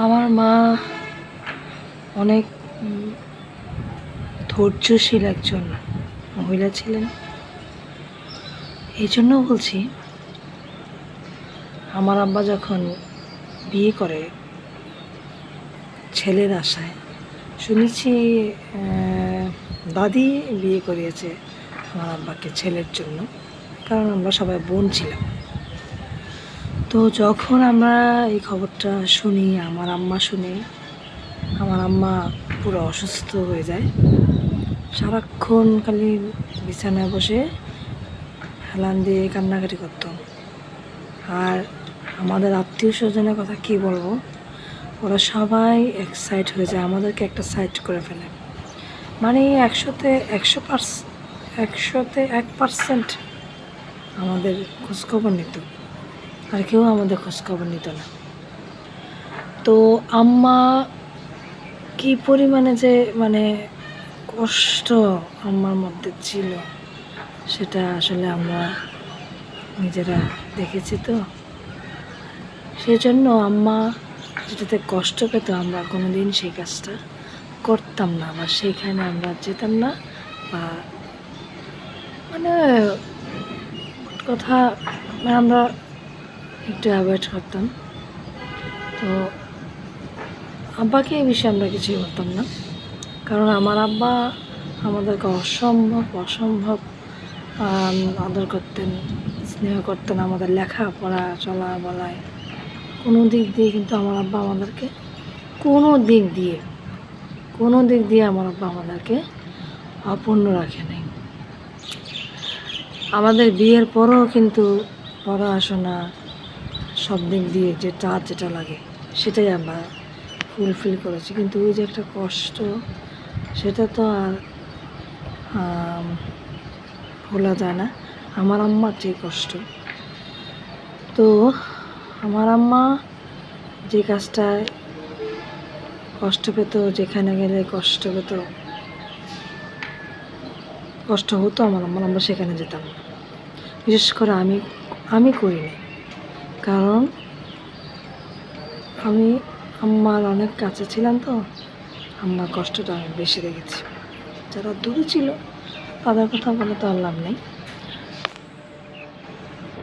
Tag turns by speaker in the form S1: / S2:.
S1: আমার মা অনেক ধৈর্যশীল একজন মহিলা ছিলেন। এই জন্য বলছি, আমার আব্বা যখন বিয়ে করে ছেলের আশায়, শুনেছি দাদি বিয়ে করিয়েছে আমার আব্বাকে ছেলের জন্য, কারণ আমরা সবাই বোন ছিলাম। তো যখন আমরা এই খবরটা শুনি, আমার আম্মা শুনে, আমার আম্মা পুরো অসুস্থ হয়ে যায়। সারাক্ষণ খালি বিছানায় বসে হেলান দিয়ে কান্নাকাটি করতো। আর আমাদের আত্মীয় স্বজনের কথা কি বলব? ওরা সবাই এক সাইড হয়ে যায়, আমাদেরকে একটা সাইড করে ফেলে। মানে একশোতে একশো পার্স, একশোতে এক পার্সেন্ট আমাদের খোঁজখবর নিত। আর কেউ আমাদের খোঁজখবর নিত না। তো আম্মা কি পরিমাণে যে মানে কষ্ট আম্মার মধ্যে ছিল, সেটা আসলে আমরা নিজেরা দেখেছি তো। সেই জন্য আম্মা যেটাতে কষ্ট পেত, আমরা কোনোদিন সেই কাজটা করতাম না বা সেইখানে আমরা যেতাম না বা মানে কথা মানে আমরা একটু অ্যাভয়েড করতাম। তো আব্বাকে এই বিষয়ে আমরা কিছুই করতাম না। কারণ আমার আব্বা আমাদেরকে অসম্ভব অসম্ভব আদর করতেন, স্নেহ করতেন আমাদের লেখাপড়া চলা বলায় কোনো দিক দিয়ে কিন্তু আমার আব্বা আমাদেরকে, কোনো দিক দিয়ে, কোনো দিক দিয়ে আমার আব্বা আমাদেরকে অপূর্ণ রাখে নাই। আমাদের বিয়ের পরও কিন্তু পড়াশোনা সব দিক দিয়ে যেটা যেটা লাগে, সেটাই আমরা ফুলফিল করেছি। কিন্তু ওই যে একটা কষ্ট, সেটা তো আর ভোলা যায় না। আমার আম্মার যে কষ্ট। তো আমার আম্মা যে কাজটায় কষ্ট পেত, যেখানে গেলে কষ্ট পেত, কষ্ট হতো আমার আম্মার, আমরা সেখানে যেতাম। বিশেষ করে আমি আমি করিনি। কারণ আমি, আম্মার অনেক কাছে ছিলাম তো, আম্মার কষ্টটা আমি বেশি দেখেছি যারা দূরে ছিল, তাদের কথা বলে তো আর লাভ নেই।